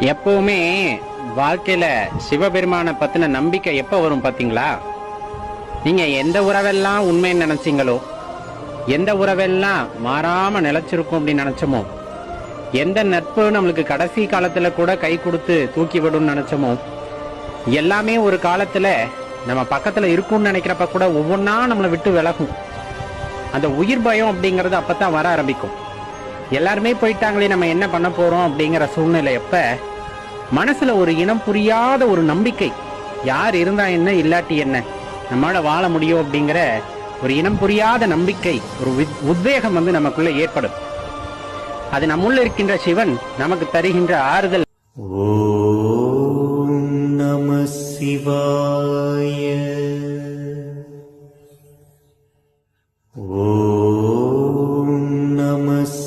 எப்பவுமே வாழ்க்கையில சிவபெருமானை பத்தின நம்பிக்கை எப்ப வரும் பாத்தீங்களா? நீங்க எந்த உறவெல்லாம் உண்மைன்னு நினைச்சீங்களோ எந்த உறவெல்லாம் மாறாம நிலைச்சிருக்கும் அப்படின்னு நினைச்சோமோ எந்த நட்பு நம்மளுக்கு கடைசி காலத்துல கூட கை கொடுத்து தூக்கி விடும்னு நினைச்சோமோ எல்லாமே ஒரு காலத்துல நம்ம பக்கத்துல இருக்கும்னு நினைக்கிறப்ப கூட ஒவ்வொன்றா நம்மளை விட்டு விலகும். அந்த உயிர் பயம் அப்படிங்கறது அப்பதான் வர ஆரம்பிக்கும். எல்லாருமே போயிட்டாங்களே நம்ம என்ன பண்ண போறோம் அப்படிங்கிற சூழ்நிலை எப்ப மனசுல ஒரு இனம் புரியாத ஒரு நம்பிக்கை. யார் இருந்தா என்ன இல்லாட்டி என்ன? நம்மளால வாழ முடியும் அப்படிங்கிற ஒரு இனம் புரியாத நம்பிக்கை ஒரு உத்வேகம் வந்து நமக்குள்ள ஏற்படும். அது நம்முள்ள இருக்கின்ற சிவன் நமக்கு தருகின்ற ஆறுதல். நம சிவாய. ஓ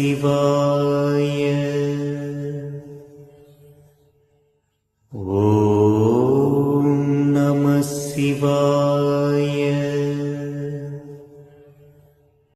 Sivaya.